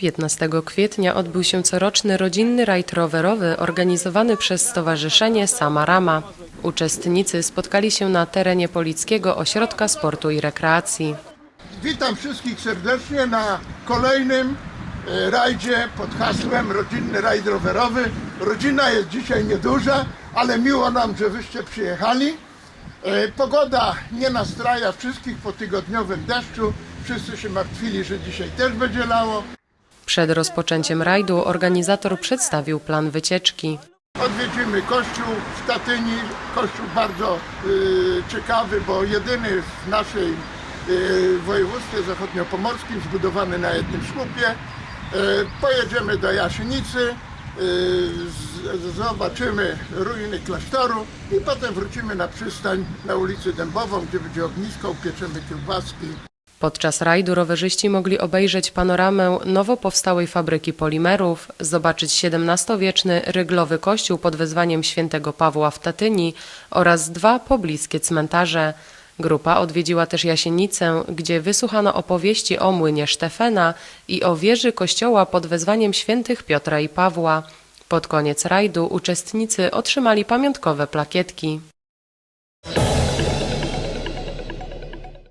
15 kwietnia odbył się coroczny rodzinny rajd rowerowy organizowany przez Stowarzyszenie Samarama. Uczestnicy spotkali się na terenie Polickiego Ośrodka Sportu i Rekreacji. Witam wszystkich serdecznie na kolejnym e, rajdzie pod hasłem Rodzinny Rajd Rowerowy. Rodzina jest dzisiaj nieduża, ale miło nam, że wyście przyjechali. E, Pogoda nie nastraja wszystkich po tygodniowym deszczu. Wszyscy się martwili, że dzisiaj też będzie lało. Przed rozpoczęciem rajdu organizator przedstawił plan wycieczki. Odwiedzimy kościół w Tatyni. Kościół bardzo y, ciekawy, bo jedyny w naszej y, województwie zachodniopomorskim zbudowany na jednym słupie. Y, pojedziemy do Jasienicy, y, zobaczymy ruiny klasztoru i potem wrócimy na przystań na ulicy Dębową, gdzie będzie ognisko, upieczemy kiełbaski. Podczas rajdu rowerzyści mogli obejrzeć panoramę nowo powstałej fabryki polimerów, zobaczyć XVII-wieczny ryglowy kościół pod wezwaniem świętego Pawła w Tatyni oraz dwa pobliskie cmentarze. Grupa odwiedziła też Jasienicę, gdzie wysłuchano opowieści o młynie Sztefena i o wieży kościoła pod wezwaniem świętych Piotra i Pawła. Pod koniec rajdu uczestnicy otrzymali pamiątkowe plakietki.